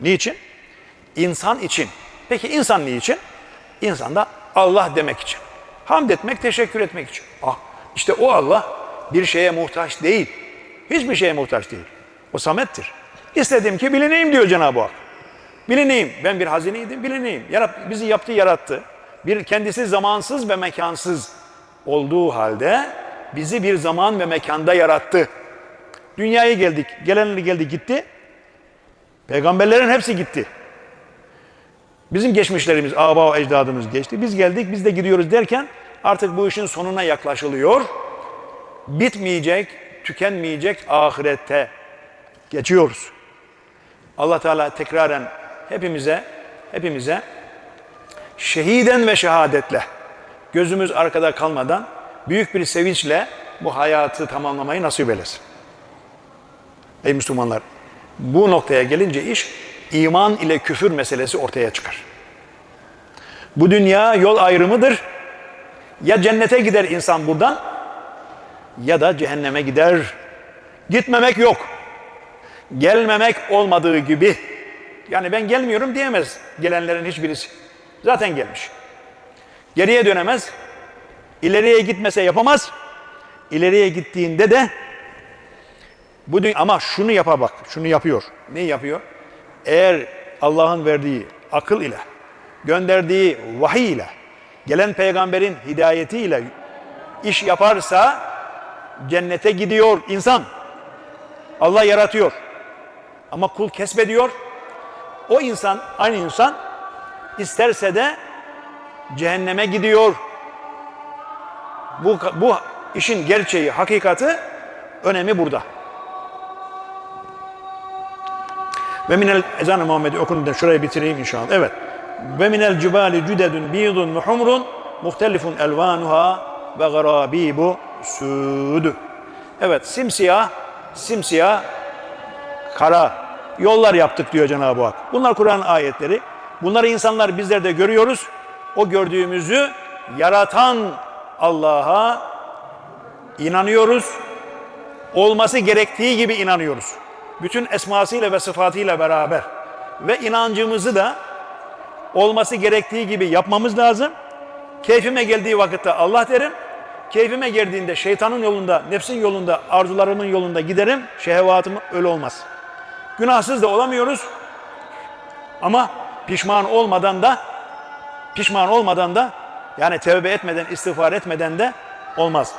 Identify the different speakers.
Speaker 1: Niçin? İnsan için. Peki insan niçin? İnsan da Allah demek için. Hamd etmek, teşekkür etmek için. Ah, işte o Allah bir şeye muhtaç değil. Hiçbir şeye muhtaç değil. O samettir. İstedim ki bilineyim diyor Cenab-ı Hak. Bilineyim. Ben bir hazineydim, bilineyim. Yarat, bizi yaptı, yarattı. Bir kendisi zamansız ve mekansız olduğu halde bizi bir zaman ve mekanda yarattı. Dünyaya geldik. Gelenler geldi gitti. Peygamberlerin hepsi gitti. Bizim geçmişlerimiz, aba ecdadımız geçti. Biz geldik, biz de gidiyoruz derken artık bu işin sonuna yaklaşılıyor. Bitmeyecek, tükenmeyecek ahirette geçiyoruz. Allah Teala tekraren hepimize hepimize şehiden ve şehadetle gözümüz arkada kalmadan büyük bir sevinçle bu hayatı tamamlamayı nasip eylesin. Ey Müslümanlar, bu noktaya gelince iş iman ile küfür meselesi ortaya çıkar. Bu dünya yol ayrımıdır. Ya cennete gider insan buradan ya da cehenneme gider. Gitmemek yok. Gelmemek olmadığı gibi. Yani ben gelmiyorum diyemez gelenlerin hiçbirisi. Zaten gelmiş. Geriye dönemez. İleriye gitmese yapamaz. İleriye gittiğinde de bu dünya, ama şunu yapa bak, şunu yapıyor. Ne yapıyor? Eğer Allah'ın verdiği akıl ile, gönderdiği vahiy ile, gelen peygamberin hidayetiyle iş yaparsa cennete gidiyor insan. Allah yaratıyor. Ama kul kesbediyor. O insan, aynı insan isterse de cehenneme gidiyor. Bu, bu işin gerçeği, hakikati, önemi burada. Ve minel ezan-ı Muhammed'i okun da şurayı bitireyim inşallah. Evet. Ve minel cibali cüdedun biyudun muhumrun muhtelifun elvanuha ve garabibu sud. Evet simsiyah, simsiyah kara yollar yaptık diyor Cenab-ı Hak. Bunlar Kur'an ayetleri. Bunları insanlar bizler de görüyoruz. O gördüğümüzü yaratan Allah'a inanıyoruz. Olması gerektiği gibi inanıyoruz. Bütün esmasıyla ve sıfatıyla beraber. Ve inancımızı da olması gerektiği gibi yapmamız lazım. Keyfime geldiği vakitte Allah derim. Keyfime geldiğinde şeytanın yolunda, nefsin yolunda, arzularımın yolunda giderim. Şehvatım öyle olmaz. Günahsız da olamıyoruz. Ama pişman olmadan da pişman olmadan da yani tevbe etmeden, istiğfar etmeden de olmaz.